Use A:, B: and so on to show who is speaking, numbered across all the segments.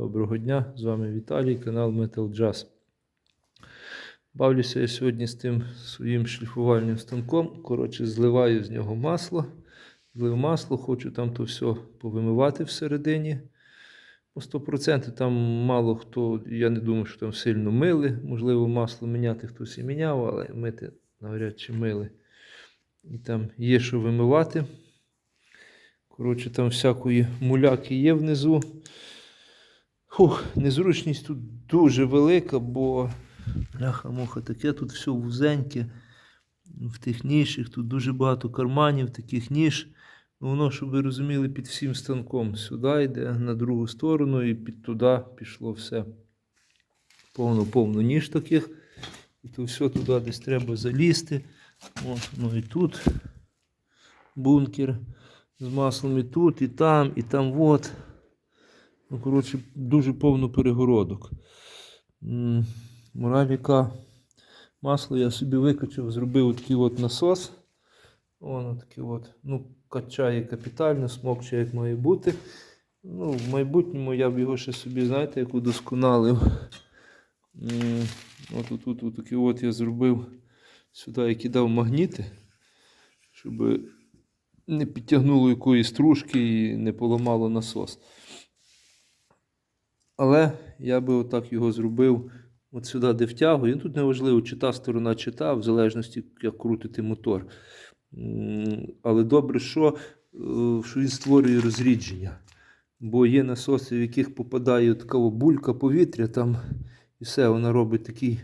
A: Доброго дня, з вами Віталій, канал Metal Jazz. Бавлюся я сьогодні з тим своїм шліфувальним станком. Коротше, зливаю з нього масло. Злив масло, хочу там то все повимивати всередині. По 100% там мало хто, я не думаю, що там сильно мили. Можливо, масло міняти хтось і міняв, але мити навряд чи мили. І там є що вимивати. Коротше, там всякої муляки є внизу. Фух, незручність тут дуже велика, бо бляха-муха таке тут все вузеньке. В тих нішах тут дуже багато карманів, таких ніж. Ну, Воно, щоб ви розуміли, під всім станком. Сюди йде на другу сторону і під туди пішло все. Повно-повно ніж таких. І то все туди десь треба залізти. От, ну і тут бункер з маслом і тут, і там, і там от. Ну, коротше, дуже повно перегородок. М, Мораль яка масло я собі викачав, зробив такий от насос. Воно такий от, ну, качає капітально, смокче, як має бути. Ну, в майбутньому я б його ще собі, знаєте, як удосконалив. От от, такий от я зробив сюди я кидав магніти, щоб не підтягнуло якоїсь стружки і не поламало насос. Але я би отак його зробив от сюди, де втягую. Тут неважливо, чи та сторона, чи та, в залежності, як крутити мотор. Але добре, що, е, що він створює розрідження. Бо є насоси, в яких попадає така булька повітря, там і все, вона робить такий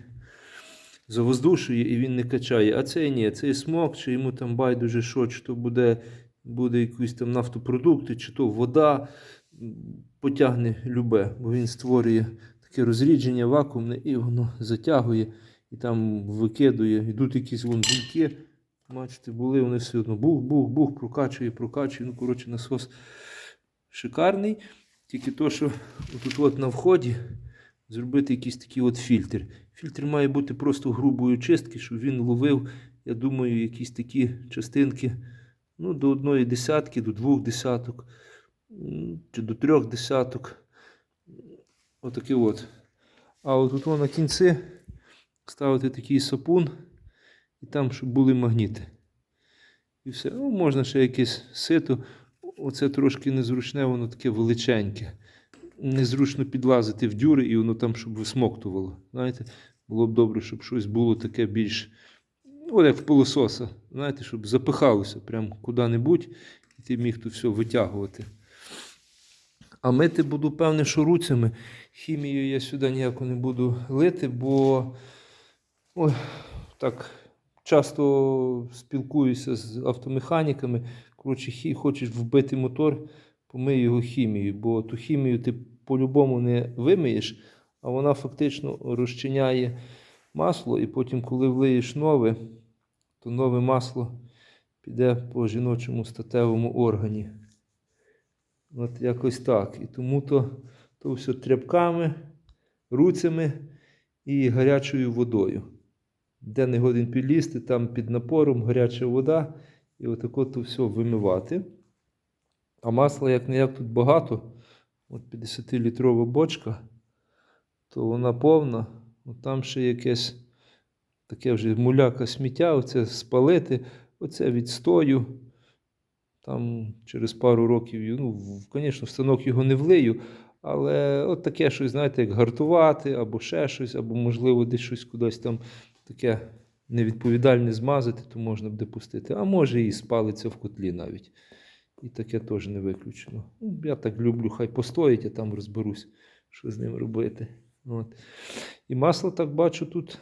A: завоздушує і він не качає. А цей ні, цей смок, чи йому там байдуже що, чи то буде, буде якісь там нафтопродукти, чи то вода потягне любе, бо він створює таке розрідження вакуумне і воно затягує і там викидує. Йдуть якісь вон бульки. Бачите, були вони все одно бух-бух-бух, прокачує, прокачує. Ну, коротше, насос шикарний. Тільки то, що тут от на вході зробити якийсь такий от фільтр. Фільтр має бути просто грубої чистки, щоб він ловив, я думаю, якісь такі частинки ну, до одної десятки, до двох десяток, чи до трьох десяток. Отакий от. А от тут на кінці ставити такий сапун, і там, щоб були магніти. І все. Ну, можна ще якесь сито. Оце трошки незручне, воно таке величеньке. Незручно підлазити в дюри, і воно там, щоб висмоктувало. Знаєте, було б добре, щоб щось було таке більш. Ну, як в пилососа, знаєте, щоб запихалося прямо куди-небудь, і ти міг тут все витягувати. А мити буду, певне, що руцями. Хімію я сюди ніяко не буду лити, бо ой, так часто спілкуюся з автомеханіками. Коротше, хочеш вбити мотор, помий його хімією, бо ту хімію ти по-любому не вимиєш, а вона фактично розчиняє масло, і потім, коли влиєш нове, то нове масло піде по жіночому статевому органі. От якось так. І тому то, то все тряпками, руцями і гарячою водою. Де не годин підлізти, там під напором гаряча вода, і отако то все вимивати. А масла, як не як тут багато, от 50-літрова бочка, то вона повна. От там ще якесь таке вже муляка сміття, оце спалити, оце відстою. Там через пару років, ну, звісно, в станок його не влию, але от таке щось, знаєте, як гартувати, або ще щось, або, можливо, десь щось кудись там таке невідповідальне змазати, то можна буде пустити. А може і спалиться в котлі навіть. І таке теж не виключено. Ну, я так люблю, хай постоїть, я там розберусь, що з ним робити. От. І масло, так бачу, тут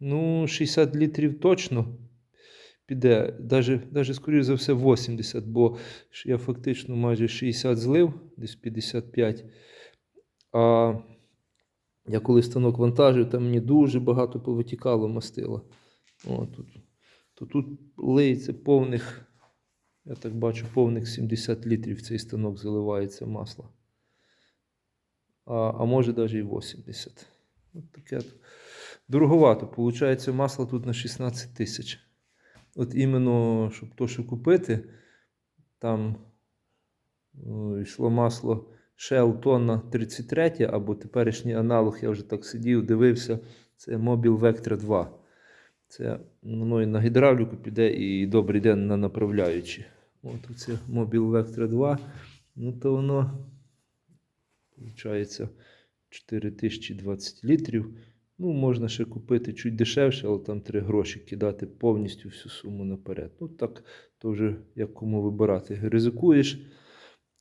A: ну, 60 літрів точно піде, навіть, навіть скоріше за все, 80, бо я фактично майже 60 злив, десь 55. А я коли станок вантажив, там мені дуже багато повитікало мастила. О, тут, то тут лиється повних, я так бачу, повних 70 літрів цей станок заливається масла. А, а може навіть і 80. От таке. Дороговато. Получається, масло тут на 16 тисяч. От іменно, щоб то, що купити, там е, йшло масло Shell тонна 33 або теперішній аналог, я вже так сидів, дивився. Це Mobil Vectra 2. Це воно і на гідравліку піде, і добрий день на направляючі. От оце Mobil Vectra 2. Ну, то воно, виходить, 4020 літрів. Ну, можна ще купити чуть дешевше, але там 3 гроші кидати повністю всю суму наперед. Ну, так, то вже як кому вибирати. Ризикуєш,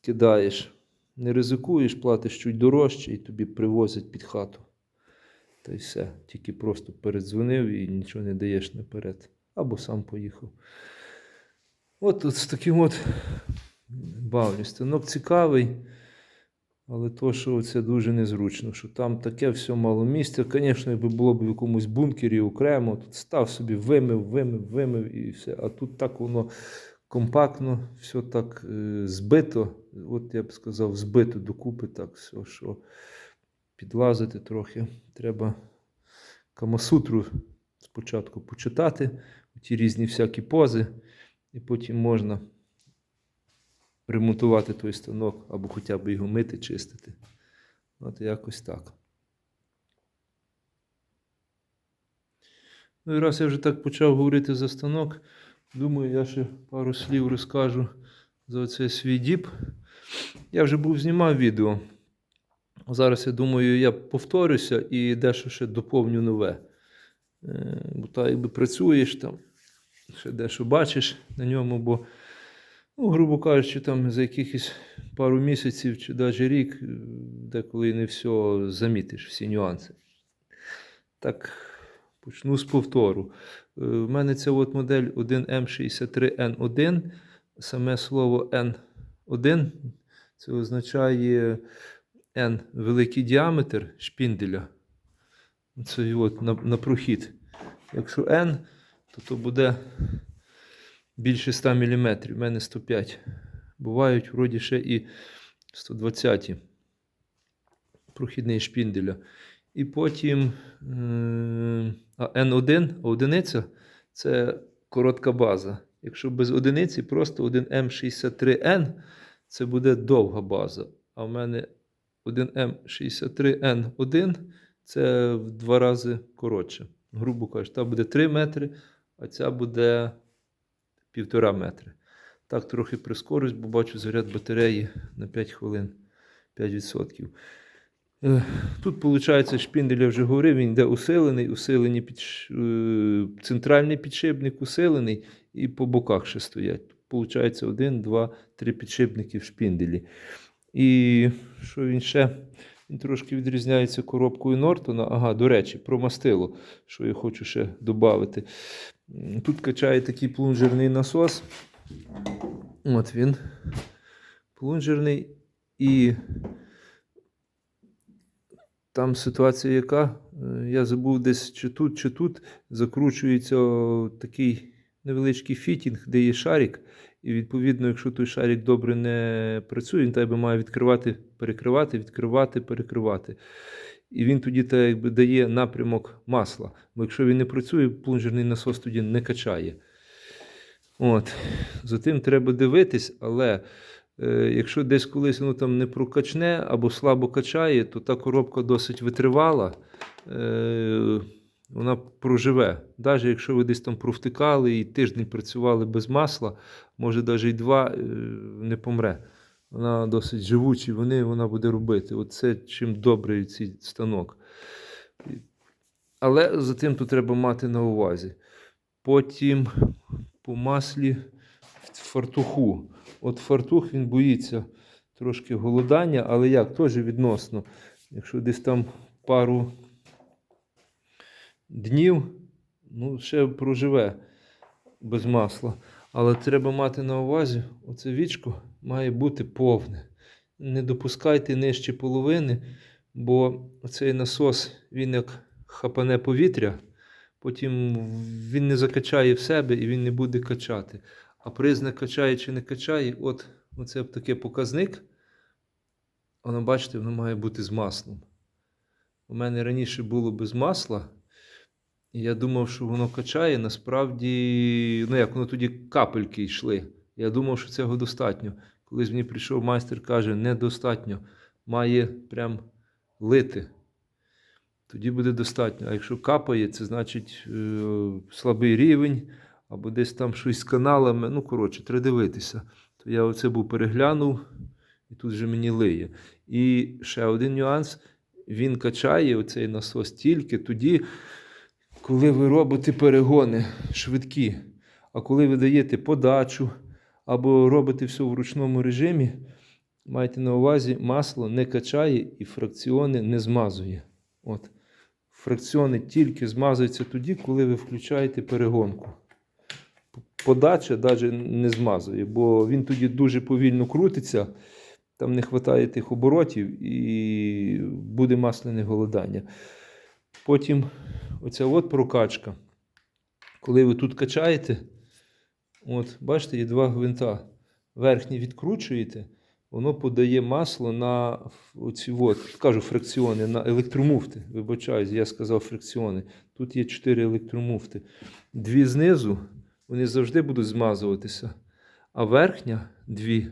A: кидаєш. Не ризикуєш, платиш чуть дорожче і тобі привозять під хату. Та й все. Тільки просто передзвонив і нічого не даєш наперед. Або сам поїхав. От, от з таким от бавлю. Станок цікавий, але то, що це дуже незручно, що там таке все мало місця. Звісно, якби було б в якомусь бункері окремо, тут став собі, вимив, вимив, вимив і все. А тут так воно компактно, все так е, збито. От я б сказав, збито докупи, так все, що підлазити трохи. Треба Камасутру спочатку почитати, ті різні всякі пози, і потім можна ремонтувати той станок або хоча б його мити, чистити. От якось так. Ну і раз я вже так почав говорити за станок, думаю, я ще пару слів розкажу за цей свій діп. Я вже був знімав відео. Зараз я думаю, я повторюся і дещо ще доповню нове. Е, Бо та якби працюєш там, ще дещо бачиш на ньому, бо, ну, грубо кажучи, там за якихось пару місяців чи навіть рік, е, деколи не все замітиш, всі нюанси. Так, почну з повтору. Е, В мене ця от модель 1M63N1. Саме слово N1 це означає N великий діаметр шпінделя. Це от на, на прохід. Якщо N, то то буде більше 100 мм. У мене 105. Бувають вроді ще і 120 прохідний шпінделя. І потім е, а N1, одиниця це коротка база. Якщо без одиниці, просто 1M63N це буде довга база. А в мене 1М63Н1 це в два рази коротше. Грубо кажучи, та буде 3 метри, а ця буде 1,5 метри. Так, трохи прискорюсь, бо бачу заряд батареї на 5 хвилин 5%. Е, Тут, виходить, шпіндель, я вже говорив, він йде усилений, усилений підш... е, центральний підшипник усилений, і по боках ще стоять. Получається, один, два, три підшипники в шпінделі. І що він ще? Він трошки відрізняється коробкою Нортона. Ага, до речі, про мастило, що я хочу ще додати. Тут качає такий плунжерний насос. От він. Плунжерний. І там ситуація яка? Е, Я забув десь чи тут, чи тут закручується такий невеличкий фітінг, де є шарик. І відповідно, якщо той шарик добре не працює, він тебе має відкривати, перекривати, відкривати, перекривати. І він тоді так, якби, дає напрямок масла. Бо якщо він не працює, плунжерний насос тоді не качає. От. За тим треба дивитись, але е, якщо десь колись воно там не прокачне або слабо качає, то та коробка досить витривала. Е, вона проживе. Навіть якщо ви десь там провтикали і тиждень працювали без масла, може навіть і два е, не помре. Вона досить живучі, вони вона буде робити. Оце чим добрий цей станок. Але за тим тут треба мати на увазі. Потім по маслі в фартуху. От фартух він боїться трошки голодання, але як? Теж відносно. Якщо десь там пару днів, ну, ще проживе без масла. Але треба мати на увазі, оце вічко має бути повне. Не допускайте нижче половини, бо цей насос, він як хапане повітря, потім він не закачає в себе і він не буде качати. А признак качає чи не качає, от оце таке показник. Воно, бачите, воно має бути з маслом. У мене раніше було без масла. Я думав, що воно качає. Насправді, ну як воно тоді капельки йшли. Я думав, що цього достатньо. Колись мені прийшов майстер, каже, недостатньо. має прям лити. Тоді буде достатньо. А якщо капає, це значить е, слабий рівень, або десь там щось з каналами. Ну, коротше, треба дивитися. То я оце був переглянув, і тут вже мені лиє. І ще один нюанс: він качає оцей насос тільки тоді, коли ви робите перегони швидкі. А коли ви даєте подачу або робите все в ручному режимі, майте на увазі, масло не качає і фракціони не змазує. От. Фракціони тільки змазуються тоді, коли ви включаєте перегонку. Подача навіть не змазує, бо він тоді дуже повільно крутиться, там не вистачає тих оборотів і буде масляне голодання. Потім оця от прокачка. Коли ви тут качаєте, от, бачите, є два гвинта. Верхній відкручуєте, воно подає масло на оці от, кажу фракціони, на електромуфти. Вибачаюсь, я сказав фракціони. Тут є чотири електромуфти. Дві знизу, вони завжди будуть змазуватися. А верхня дві,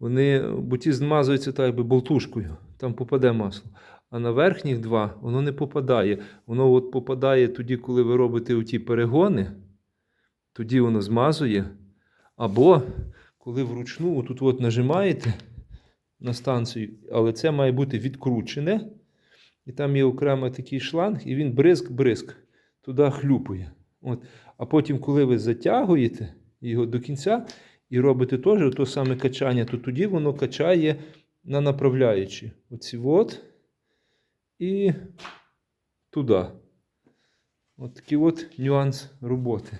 A: вони, бо ті змазуються так, якби болтушкою, там попаде масло. А на верхніх два воно не попадає. Воно от попадає тоді, коли ви робите оті перегони, тоді воно змазує. Або коли вручну отут от нажимаєте на станцію, але це має бути відкручене. І там є окремо такий шланг, і він бризк-бризк туди хлюпає. От. А потім, коли ви затягуєте його до кінця і робите теж то саме качання, то тоді воно качає на направляючі. Оці от і туди. От такий от нюанс роботи.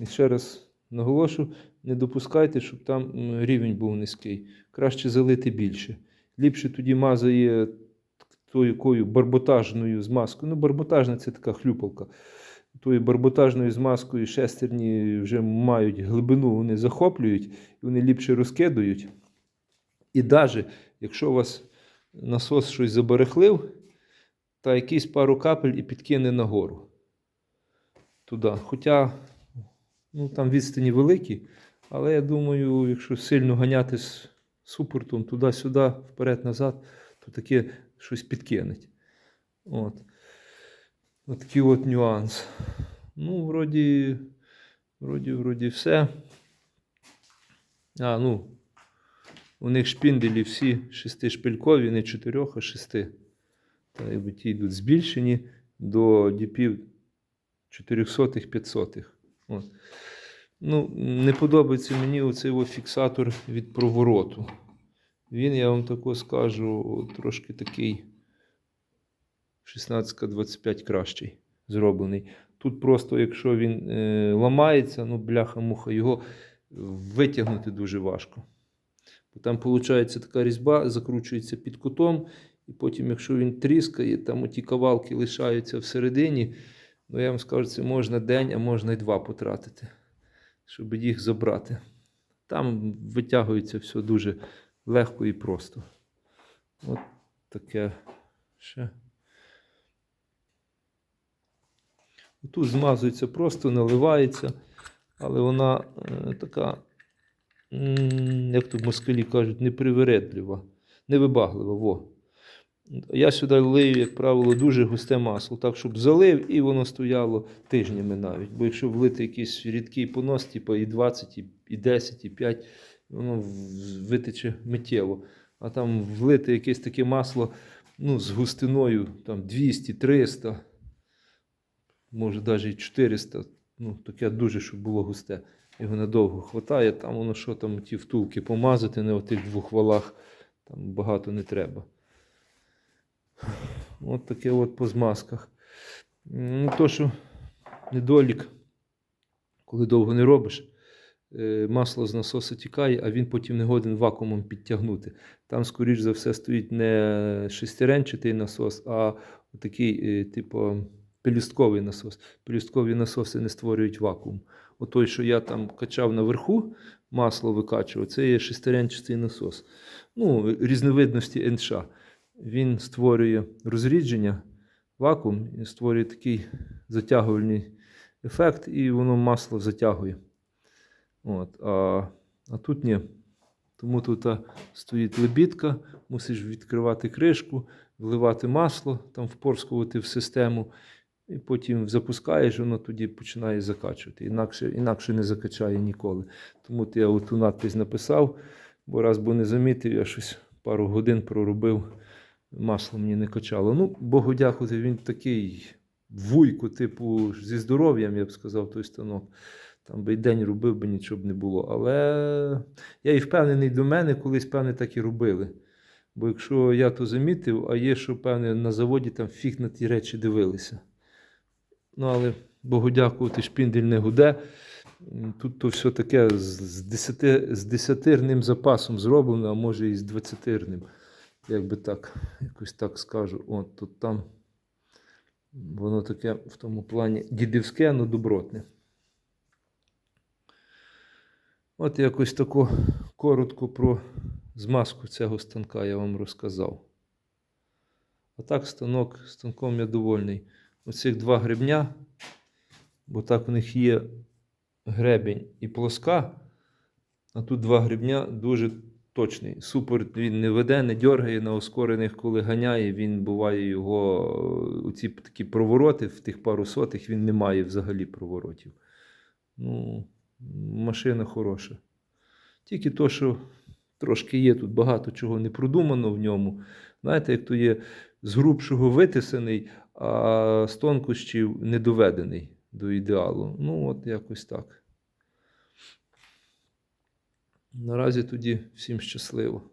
A: І ще раз наголошу, не допускайте, щоб там рівень був низький. Краще залити більше. Ліпше тоді мазає тою якою барботажною змазкою. Ну, барботажна це така хлюпалка. Тою барботажною змазкою шестерні вже мають глибину, вони захоплюють, і вони ліпше розкидують. І навіть якщо у вас насос щось забарахлив, та якийсь пару капель і підкине нагору. Туди. Хоча ну, там відстані великі, але я думаю, якщо сильно ганяти з супортом туди-сюди, вперед-назад, то таке щось підкинеть. От. От от нюанс. Ну, вроді, вроді, вроді все. А, ну, у них шпінделі всі шестишпилькові, не чотирьох, а шести. Та якби ті йдуть збільшені до діпів 400-500. От. Ну, не подобається мені оцей фіксатор від провороту. Він, я вам тако скажу, трошки такий 16-25 кращий зроблений. Тут просто, якщо він е, ламається, ну, бляха-муха, його витягнути дуже важко. Там, виходить, така різьба закручується під кутом, і потім, якщо він тріскає, там оті кавалки лишаються всередині, ну я вам скажу, це можна день, а можна і два потратити, щоб їх забрати. Там витягується все дуже легко і просто. От таке ще. Тут змазується просто, наливається, але вона е, така, як тут москалі кажуть, непривередлива, невибаглива. Во. Я сюди лию, як правило, дуже густе масло, так, щоб залив і воно стояло тижнями навіть. Бо якщо влити якийсь рідкий понос, типу і 20, і- і 10, і 5, воно витече миттєво. А там влити якесь таке масло ну, з густиною там, 200, 300, може навіть і 400. Ну, таке дуже, щоб було густе. Його надовго хватає, там воно що там, ті втулки помазати на отих двох валах, там багато не треба. От таке от по змазках. Ну, то, що недолік, коли довго не робиш, е, масло з насоса тікає, а він потім не годен вакуумом підтягнути. Там, скоріш за все, стоїть не шестеренчатий насос, а такий, е, типу, пелюстковий насос. Пелюсткові насоси не створюють вакуум. От той, що я там качав наверху, масло викачував, це є шестеренчатий насос. Ну, різновидності НШ. Він створює розрідження, вакуум, і створює такий затягувальний ефект, і воно масло затягує. От, а, а тут ні. Тому тут стоїть лебідка, мусиш відкривати кришку, вливати масло, там впорскувати в систему, і потім запускаєш, воно тоді починає закачувати. Інакше, інакше не закачає ніколи. Тому я оту надпись написав, бо раз бо не замітив, я щось пару годин проробив, масло мені не качало. Ну, Богу дякувати, він такий вуйку, типу, зі здоров'ям, я б сказав, той станок. Там би й день робив би нічого б не було. Але я і впевнений до мене, колись, певне, так і робили. Бо якщо я то замітив, а є, що, певне, на заводі там фіг на ті речі дивилися. Ну, але Богу дякувати, шпіндель не гуде. Тут то все таке з, десяти, з десятирним запасом зроблено, а може і з двадцятирним. Як би так, якось так скажу. От тут там воно таке в тому плані дідівське, але добротне. От якось тако коротко про змазку цього станка я вам розказав. А так, станок, станком я довольний. Оцих два гребня, бо так у них є гребень і плоска, а тут два гребня дуже точний. Супер він не веде, не дергає на ускорених, коли ганяє. Він буває його у ці такі провороти в тих пару сотих, він не має взагалі проворотів. Ну, машина хороша. Тільки то, що трошки є тут багато чого не продумано в ньому. Знаєте, як то є з грубшого витисаний, а з тонкощів не доведений до ідеалу. Ну, от якось так. Наразі тоді всім щасливо.